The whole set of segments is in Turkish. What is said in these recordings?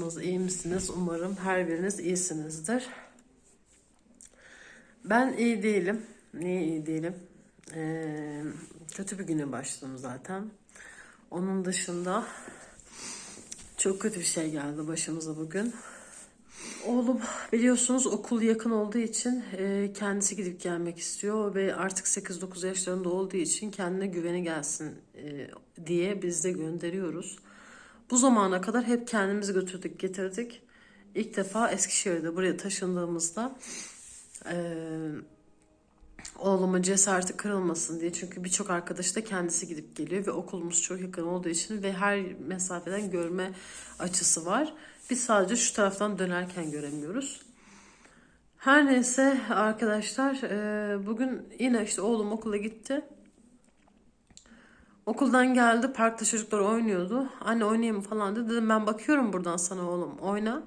Nasılsınız? Umarım her biriniz iyisinizdir. Ben iyi değilim. Niye iyi değilim? Ee, kötü bir güne başladım zaten. Onun dışında çok kötü bir şey geldi başımıza bugün. Oğlum biliyorsunuz okul yakın olduğu için e, kendisi gidip gelmek istiyor ve artık 8-9 yaşlarında olduğu için kendine güveni gelsin e, diye biz de gönderiyoruz. Bu zamana kadar hep kendimizi götürdük getirdik. İlk defa Eskişehir'de buraya taşındığımızda e, oğlumun cesareti kırılmasın diye çünkü birçok arkadaş da kendisi gidip geliyor ve okulumuz çok yakın olduğu için ve her mesafeden görme açısı var. Biz sadece şu taraftan dönerken göremiyoruz. Her neyse arkadaşlar bugün yine işte oğlum okula gitti. Okuldan geldi parkta çocuklar oynuyordu. Anne oynayayım falan dedi. Dedim ben bakıyorum buradan sana oğlum oyna.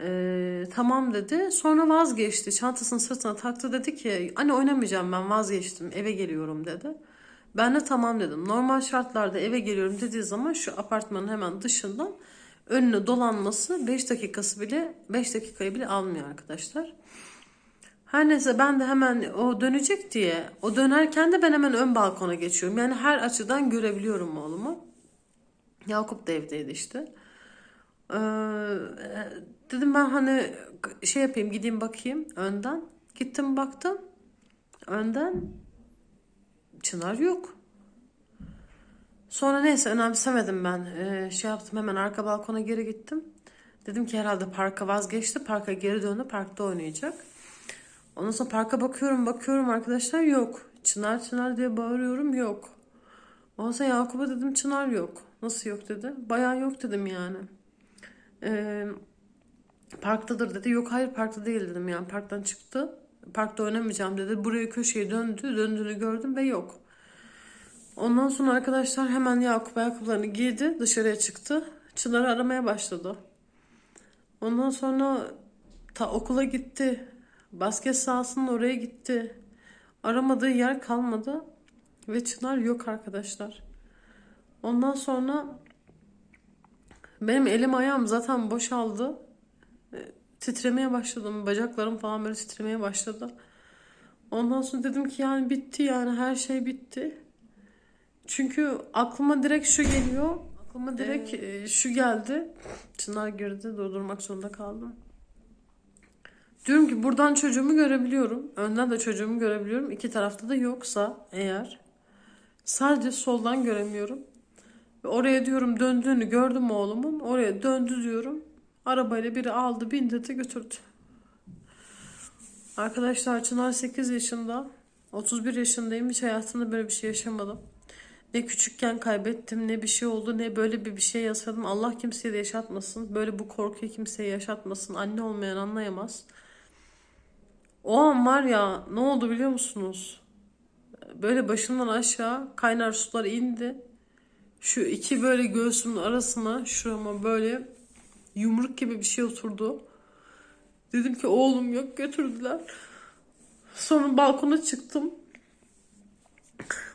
Ee, tamam dedi. Sonra vazgeçti. Çantasını sırtına taktı dedi ki anne oynamayacağım ben vazgeçtim eve geliyorum dedi. Ben de tamam dedim. Normal şartlarda eve geliyorum dediği zaman şu apartmanın hemen dışından önüne dolanması 5 dakikası bile 5 dakikayı bile almıyor arkadaşlar. Her neyse ben de hemen o dönecek diye o dönerken de ben hemen ön balkona geçiyorum. Yani her açıdan görebiliyorum oğlumu. Yakup da evdeydi işte. Ee, dedim ben hani şey yapayım gideyim bakayım önden. Gittim baktım. Önden Çınar yok. Sonra neyse önemsemedim ben. Ee, şey yaptım hemen arka balkona geri gittim. Dedim ki herhalde parka vazgeçti. Parka geri döndü. Parkta oynayacak. Ondan sonra parka bakıyorum bakıyorum arkadaşlar yok. Çınar Çınar diye bağırıyorum yok. Ondan sonra Yakup'a dedim Çınar yok. Nasıl yok dedi. Bayağı yok dedim yani. Ee, parktadır dedi. Yok hayır parkta değil dedim yani. Parktan çıktı. Parkta oynamayacağım dedi. Buraya köşeye döndü. Döndüğünü gördüm ve yok. Ondan sonra arkadaşlar hemen Yakup ayakkabılarını giydi. Dışarıya çıktı. Çınar'ı aramaya başladı. Ondan sonra ta okula gitti. Basket sahasının oraya gitti. Aramadığı yer kalmadı. Ve Çınar yok arkadaşlar. Ondan sonra benim elim ayağım zaten boşaldı. E, Titremeye başladım. Bacaklarım falan böyle titremeye başladı. Ondan sonra dedim ki yani bitti yani her şey bitti. Çünkü aklıma direkt şu geliyor. Aklıma direkt e, şu geldi. Çınar girdi. Durdurmak zorunda kaldım. Diyorum ki buradan çocuğumu görebiliyorum. Önden de çocuğumu görebiliyorum. İki tarafta da yoksa eğer sadece soldan göremiyorum. Ve oraya diyorum döndüğünü gördüm oğlumun. Oraya döndü diyorum. Arabayla biri aldı bindirdi götürdü. Arkadaşlar Çınar 8 yaşında. 31 yaşındayım. Hiç hayatımda böyle bir şey yaşamadım. Ne küçükken kaybettim ne bir şey oldu ne böyle bir bir şey yaşadım. Allah kimseye de yaşatmasın. Böyle bu korkuyu kimseye yaşatmasın. Anne olmayan anlayamaz. O an var ya ne oldu biliyor musunuz? Böyle başımdan aşağı kaynar sular indi. Şu iki böyle göğsümün arasına şurama böyle yumruk gibi bir şey oturdu. Dedim ki oğlum yok götürdüler. Sonra balkona çıktım.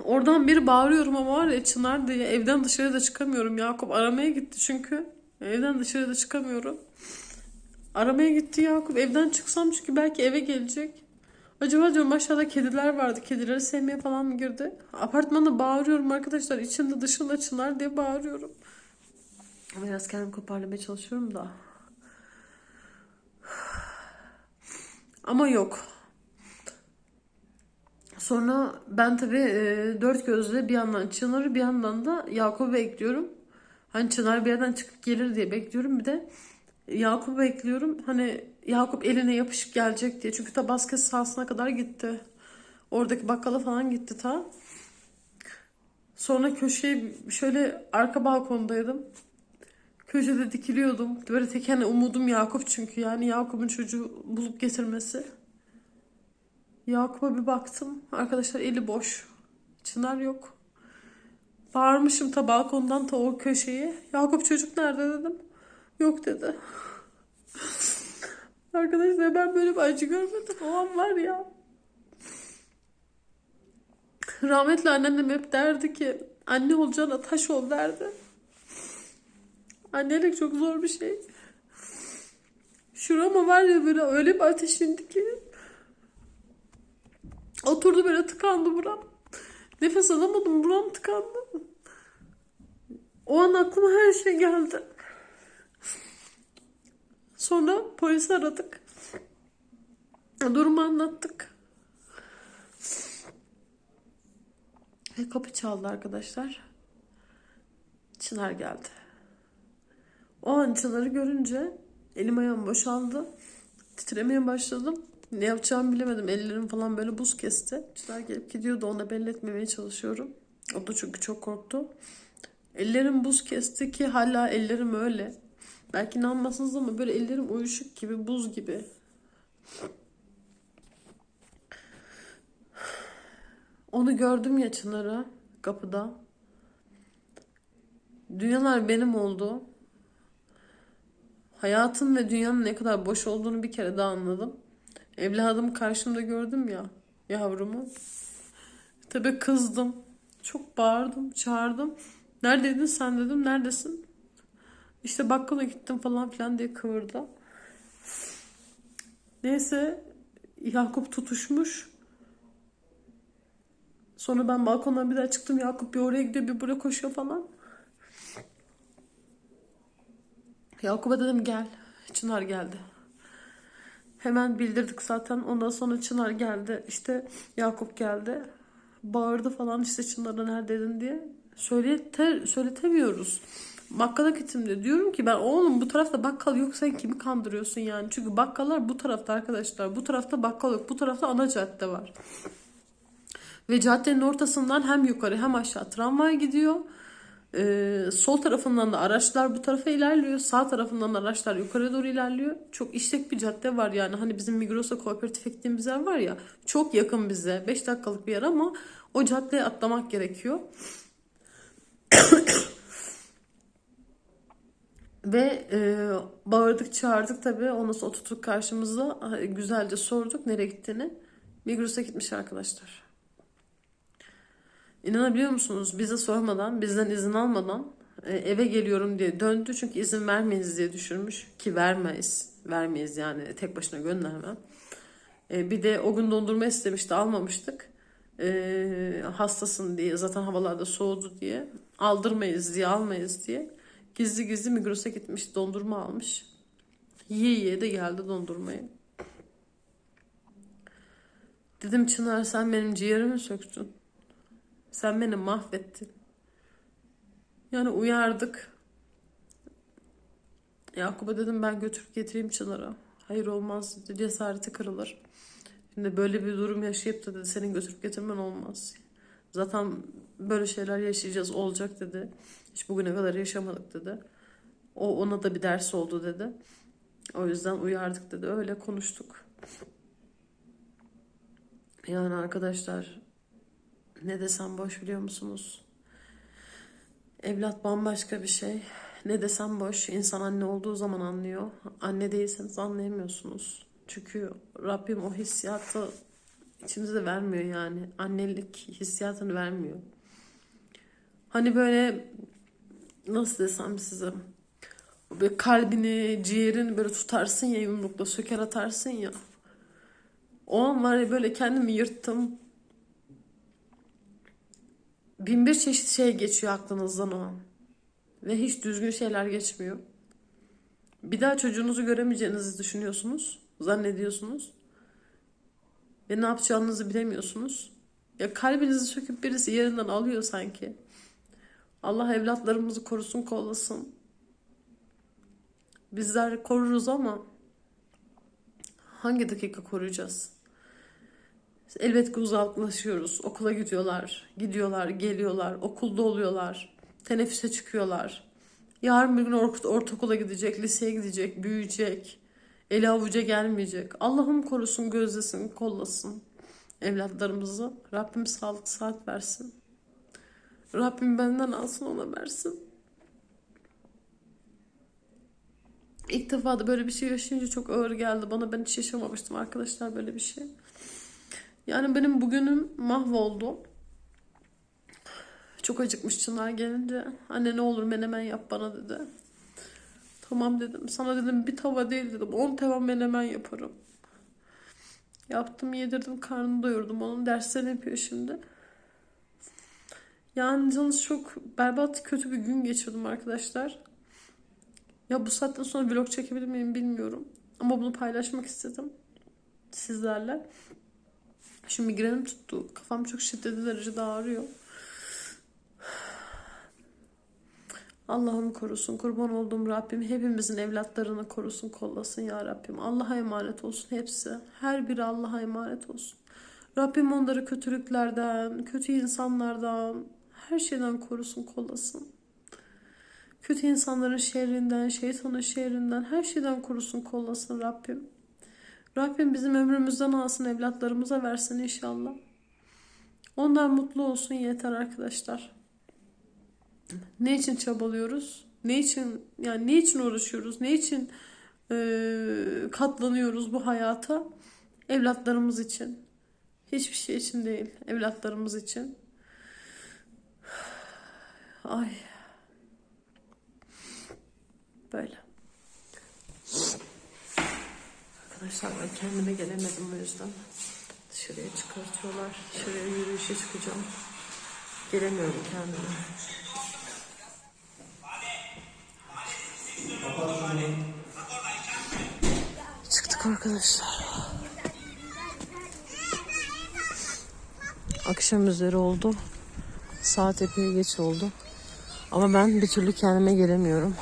Oradan biri bağırıyorum ama var ya Çınar diye evden dışarı da çıkamıyorum. Yakup aramaya gitti çünkü. Evden dışarı da çıkamıyorum. Aramaya gitti Yakup. Evden çıksam çünkü belki eve gelecek. Acaba diyorum aşağıda kediler vardı. Kedileri sevmeye falan mı girdi? Apartmanda bağırıyorum arkadaşlar. İçinde dışında Çınar diye bağırıyorum. Biraz kendimi toparlamaya çalışıyorum da. Ama yok. Sonra ben tabii e, dört gözle bir yandan Çınar'ı bir yandan da Yakup'u bekliyorum. Hani Çınar bir yerden çıkıp gelir diye bekliyorum. Bir de Yakup'u bekliyorum. Hani Yakup eline yapışıp gelecek diye. Çünkü ta basket sahasına kadar gitti. Oradaki bakkala falan gitti ta. Sonra köşeye şöyle arka balkondaydım. Köşede dikiliyordum. Böyle tek hani umudum Yakup çünkü yani Yakup'un çocuğu bulup getirmesi. Yakup'a bir baktım. Arkadaşlar eli boş. Çınar yok. Bağırmışım ta balkondan ta o köşeyi. Yakup çocuk nerede dedim. Yok dedi. Arkadaşlar ben böyle bir acı görmedim. O an var ya. Rahmetli anneannem hep derdi ki anne olacağına taş ol derdi. Annelik çok zor bir şey. Şurama var ya böyle öyle bir ateş indi ki. Oturdu böyle tıkandı buram. Nefes alamadım buram tıkandı. O an aklıma her şey geldi. Sonra polisi aradık. Durumu anlattık. Ve kapı çaldı arkadaşlar. Çınar geldi. O an Çınar'ı görünce elim ayağım boşaldı. Titremeye başladım. Ne yapacağımı bilemedim. Ellerim falan böyle buz kesti. Çınar gelip gidiyordu. Ona belli etmemeye çalışıyorum. O da çünkü çok korktu. Ellerim buz kesti ki hala ellerim öyle. Belki inanmazsınız ama böyle ellerim uyuşuk gibi, buz gibi. Onu gördüm ya Çınar'ı kapıda. Dünyalar benim oldu. Hayatın ve dünyanın ne kadar boş olduğunu bir kere daha anladım. Evladımı karşımda gördüm ya, yavrumu. Tabii kızdım. Çok bağırdım, çağırdım. Neredeydin sen dedim. Neredesin? İşte bakkala gittim falan filan diye kıvırdı. Neyse Yakup tutuşmuş. Sonra ben balkondan bir daha çıktım. Yakup bir oraya gidiyor bir buraya koşuyor falan. Yakup'a dedim gel. Çınar geldi. Hemen bildirdik zaten. Ondan sonra Çınar geldi. İşte Yakup geldi. Bağırdı falan işte Çınar'a neredeydin diye. Söylete, söyletemiyoruz. Bakkala gittim de diyorum ki ben oğlum bu tarafta bakkal yok sen kimi kandırıyorsun yani. Çünkü bakkallar bu tarafta arkadaşlar. Bu tarafta bakkal yok. Bu tarafta ana cadde var. Ve caddenin ortasından hem yukarı hem aşağı tramvay gidiyor. Ee, sol tarafından da araçlar bu tarafa ilerliyor. Sağ tarafından da araçlar yukarı doğru ilerliyor. Çok işlek bir cadde var yani. Hani bizim Migros'a kooperatif ektiğimiz yer var ya. Çok yakın bize. 5 dakikalık bir yer ama o caddeye atlamak gerekiyor. Ve e, bağırdık çağırdık tabii. Ondan sonra oturduk karşımıza. Güzelce sorduk nereye gittiğini. Migros'a gitmiş arkadaşlar. İnanabiliyor musunuz? Bize sormadan, bizden izin almadan e, eve geliyorum diye döndü. Çünkü izin vermeyiz diye düşürmüş. Ki vermeyiz. Vermeyiz yani tek başına göndermem. E, bir de o gün dondurma istemişti almamıştık. E, hastasın diye zaten havalarda soğudu diye. Aldırmayız diye almayız diye. Gizli gizli Migros'a gitmiş dondurma almış. Yiye yiye de geldi dondurmayı. Dedim Çınar sen benim ciğerimi söktün. Sen beni mahvettin. Yani uyardık. Yakup'a dedim ben götürüp getireyim Çınar'a. Hayır olmaz dedi. Cesareti kırılır. Şimdi böyle bir durum yaşayıp da dedi senin götürüp getirmen olmaz. Zaten böyle şeyler yaşayacağız olacak dedi. Hiç bugüne kadar yaşamadık dedi. O ona da bir ders oldu dedi. O yüzden uyardık dedi. Öyle konuştuk. Yani arkadaşlar ne desem boş biliyor musunuz? Evlat bambaşka bir şey. Ne desem boş. İnsan anne olduğu zaman anlıyor. Anne değilseniz anlayamıyorsunuz. Çünkü Rabbim o hissiyatı içimize vermiyor yani. Annelik hissiyatını vermiyor. Hani böyle nasıl desem size böyle kalbini, ciğerini böyle tutarsın ya yumrukla söker atarsın ya. O an var ya böyle kendimi yırttım. Bin bir çeşit şey geçiyor aklınızdan o an. Ve hiç düzgün şeyler geçmiyor. Bir daha çocuğunuzu göremeyeceğinizi düşünüyorsunuz. Zannediyorsunuz. Ve ne yapacağınızı bilemiyorsunuz. Ya kalbinizi söküp birisi yerinden alıyor sanki. Allah evlatlarımızı korusun kollasın. Bizler koruruz ama hangi dakika koruyacağız? Elbet ki uzaklaşıyoruz. Okula gidiyorlar, gidiyorlar, geliyorlar, okulda oluyorlar, teneffüse çıkıyorlar. Yarın bir gün ort ortaokula gidecek, liseye gidecek, büyüyecek. Eli avuca gelmeyecek. Allah'ım korusun, gözlesin, kollasın evlatlarımızı. Rabbim sağlık saat versin. Rabbim benden alsın ona versin. İlk defa da böyle bir şey yaşayınca çok ağır geldi bana. Ben hiç yaşamamıştım arkadaşlar böyle bir şey. Yani benim bugünüm mahvoldu. Çok acıkmış Çınar gelince. Anne ne olur menemen yap bana dedi. Tamam dedim. Sana dedim bir tava değil dedim. 10 tava menemen yaparım. Yaptım yedirdim karnını doyurdum. Onun derslerini yapıyor şimdi. Yani canınız çok berbat kötü bir gün geçirdim arkadaşlar. Ya bu saatten sonra vlog çekebilir miyim bilmiyorum. Ama bunu paylaşmak istedim. Sizlerle. Şu migrenim tuttu. Kafam çok şiddetli derecede ağrıyor. Allah'ım korusun. Kurban olduğum Rabbim hepimizin evlatlarını korusun, kollasın ya Rabbim. Allah'a emanet olsun hepsi. Her biri Allah'a emanet olsun. Rabbim onları kötülüklerden, kötü insanlardan, her şeyden korusun, kollasın. Kötü insanların şerrinden, şeytanın şerrinden, her şeyden korusun, kollasın Rabbim. Rabbim bizim ömrümüzden alsın, evlatlarımıza versin inşallah. Onlar mutlu olsun yeter arkadaşlar. Ne için çabalıyoruz? Ne için yani ne için uğraşıyoruz? Ne için eee, katlanıyoruz bu hayata? Evlatlarımız için. Hiçbir şey için değil. Evlatlarımız için. Ay. Böyle. Arkadaşlar ben kendime gelemedim o yüzden. Dışarıya çıkartıyorlar. Dışarıya yürüyüşe çıkacağım. Gelemiyorum kendime. Çıktık arkadaşlar. Akşam üzeri oldu. Saat epey geç oldu. Ama ben bir türlü kendime gelemiyorum.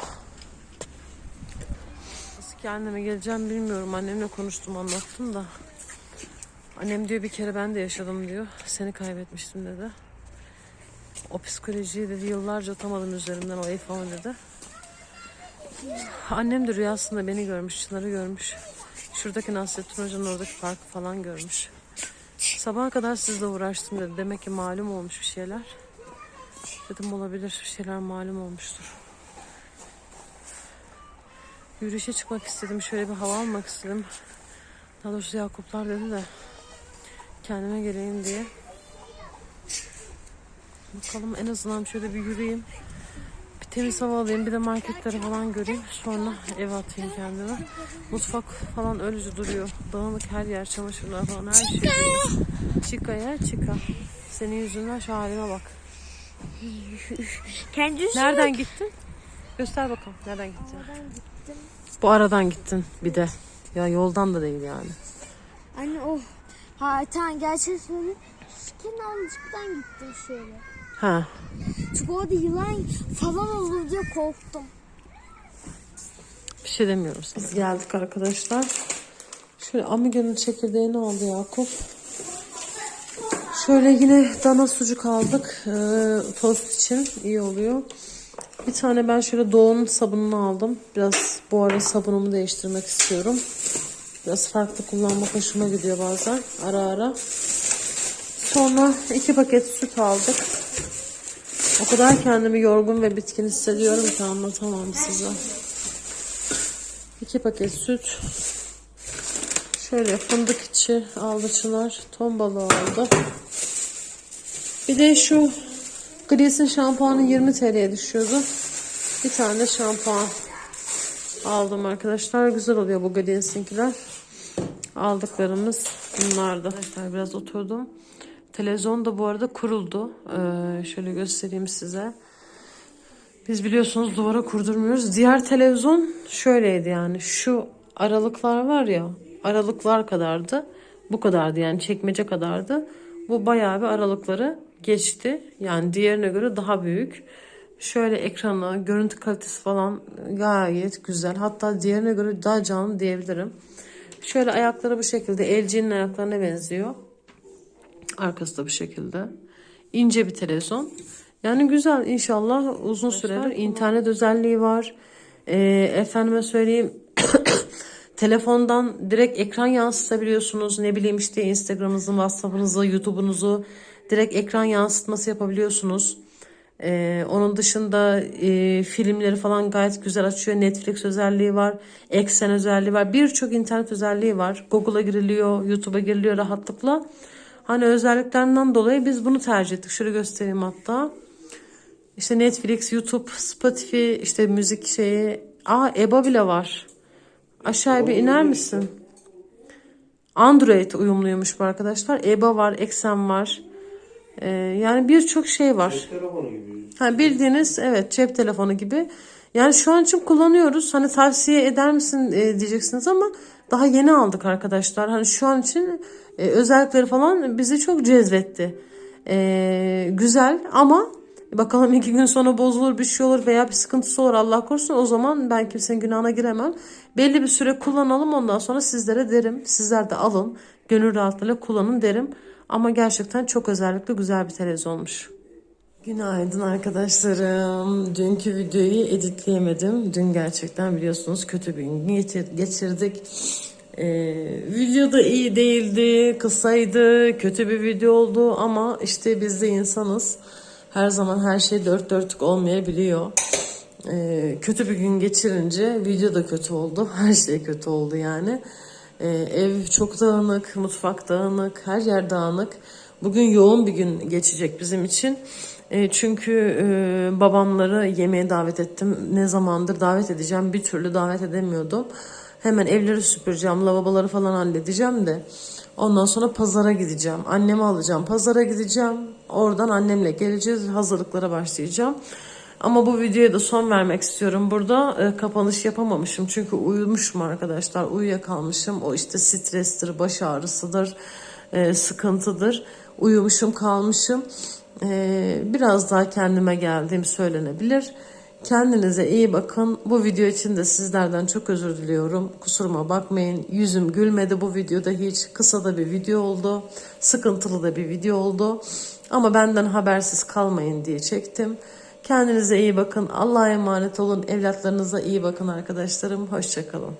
Nasıl kendime geleceğim bilmiyorum. Annemle konuştum anlattım da. Annem diyor bir kere ben de yaşadım diyor. Seni kaybetmiştim dedi. O psikolojiyi dedi yıllarca atamadım üzerimden o falan dedi. Annem de rüyasında beni görmüş, Çınar'ı görmüş. Şuradaki Nasrettin Hoca'nın oradaki parkı falan görmüş. Sabaha kadar sizle uğraştım dedi. Demek ki malum olmuş bir şeyler. Dedim olabilir bir şeyler malum olmuştur. Yürüyüşe çıkmak istedim. Şöyle bir hava almak istedim. Daha doğrusu Yakuplar dedi de kendime geleyim diye. Bakalım en azından şöyle bir yürüyeyim. Bir temiz hava alayım. Bir de marketleri falan göreyim. Sonra eve atayım kendime. Mutfak falan öylece duruyor. Dağınık her yer. Çamaşırlar falan her şey duruyor. Çıka ya çıka. Senin yüzünden şu halime bak. Kendi üstüne Nereden gittin? Göster bakalım. Nereden gittin? Gittim. Bu aradan gittin bir de. Ya yoldan da değil yani. Anne oh. Ha tamam gerçek. Şu kenarcıktan gittim şöyle. Ha. Çünkü orada yılan falan olur diye korktum. Bir şey demiyorum sana. Biz geldik arkadaşlar. Şöyle Amigo'nun çekirdeğini aldı Yakup. Şöyle yine dana sucuk aldık. Ee, tost için iyi oluyor. Bir tane ben şöyle Doğu'nun sabununu aldım. Biraz bu ara sabunumu değiştirmek istiyorum. Biraz farklı kullanmak hoşuma gidiyor bazen. Ara ara. Sonra iki paket süt aldık. O kadar kendimi yorgun ve bitkin hissediyorum ki anlatamam size. İki paket süt. Şöyle fındık içi aldı Çınar. Ton balığı aldı. Bir de şu Glies'in şampuanı 20 TL'ye düşüyordu. Bir tane şampuan aldım arkadaşlar. Güzel oluyor bu Glies'inkiler. Aldıklarımız bunlardı. Arkadaşlar biraz oturdum. Televizyon da bu arada kuruldu. Ee, şöyle göstereyim size. Biz biliyorsunuz duvara kurdurmuyoruz. Diğer televizyon şöyleydi yani. Şu aralıklar var ya. Aralıklar kadardı. Bu kadardı yani çekmece kadardı. Bu bayağı bir aralıkları geçti. Yani diğerine göre daha büyük. Şöyle ekranı, görüntü kalitesi falan gayet güzel. Hatta diğerine göre daha canlı diyebilirim. Şöyle ayakları bu şekilde LG'nin ayaklarına benziyor. Arkası da bu şekilde. İnce bir televizyon. Yani güzel inşallah uzun süredir. internet özelliği var. Ee, efendime söyleyeyim telefondan direkt ekran yansıtabiliyorsunuz. Ne bileyim işte Instagram'ınızı, WhatsApp'ınızı, YouTube'unuzu direkt ekran yansıtması yapabiliyorsunuz. Ee, onun dışında e, filmleri falan gayet güzel açıyor. Netflix özelliği var. Eksen özelliği var. Birçok internet özelliği var. Google'a giriliyor, YouTube'a giriliyor rahatlıkla. Hani özelliklerinden dolayı biz bunu tercih ettik. Şöyle göstereyim hatta. İşte Netflix, YouTube, Spotify, işte müzik şeyi, Aa EBA bile var. Aşağıya bir iner misin? Android uyumluymuş bu arkadaşlar. EBA var, Exen var. Ee, yani birçok şey var. Cep telefonu gibi. Ha, bildiğiniz evet cep telefonu gibi. Yani şu an için kullanıyoruz. Hani tavsiye eder misin e, diyeceksiniz ama daha yeni aldık arkadaşlar. Hani şu an için e, özellikleri falan bizi çok cezbetti. E, güzel ama bakalım iki gün sonra bozulur bir şey olur veya bir sıkıntısı olur Allah korusun. O zaman ben kimsenin günahına giremem. Belli bir süre kullanalım ondan sonra sizlere derim. Sizler de alın. Gönül rahatlığıyla kullanın derim. Ama gerçekten çok özellikle güzel bir televizyonmuş. Günaydın arkadaşlarım. Dünkü videoyu editleyemedim. Dün gerçekten biliyorsunuz kötü bir gün geçir- geçirdik. Ee, video da iyi değildi, kısaydı, kötü bir video oldu ama işte biz de insanız. Her zaman her şey dört dörtlük olmayabiliyor. Ee, kötü bir gün geçirince video da kötü oldu. Her şey kötü oldu yani. Ee, ev çok dağınık, mutfak dağınık, her yer dağınık. Bugün yoğun bir gün geçecek bizim için. Ee, çünkü e, babamları yemeğe davet ettim. Ne zamandır davet edeceğim bir türlü davet edemiyordum. Hemen evleri süpüreceğim, lavaboları falan halledeceğim de. Ondan sonra pazara gideceğim. Annemi alacağım, pazara gideceğim. Oradan annemle geleceğiz, hazırlıklara başlayacağım. Ama bu videoya da son vermek istiyorum. Burada e, kapanış yapamamışım. Çünkü uyumuşum arkadaşlar. Uyuyakalmışım. O işte strestir, baş ağrısıdır, e, sıkıntıdır. Uyumuşum kalmışım. E, biraz daha kendime geldiğim söylenebilir. Kendinize iyi bakın. Bu video için de sizlerden çok özür diliyorum. Kusuruma bakmayın. Yüzüm gülmedi bu videoda hiç. Kısa da bir video oldu. Sıkıntılı da bir video oldu. Ama benden habersiz kalmayın diye çektim. Kendinize iyi bakın. Allah'a emanet olun. Evlatlarınıza iyi bakın arkadaşlarım. Hoşçakalın.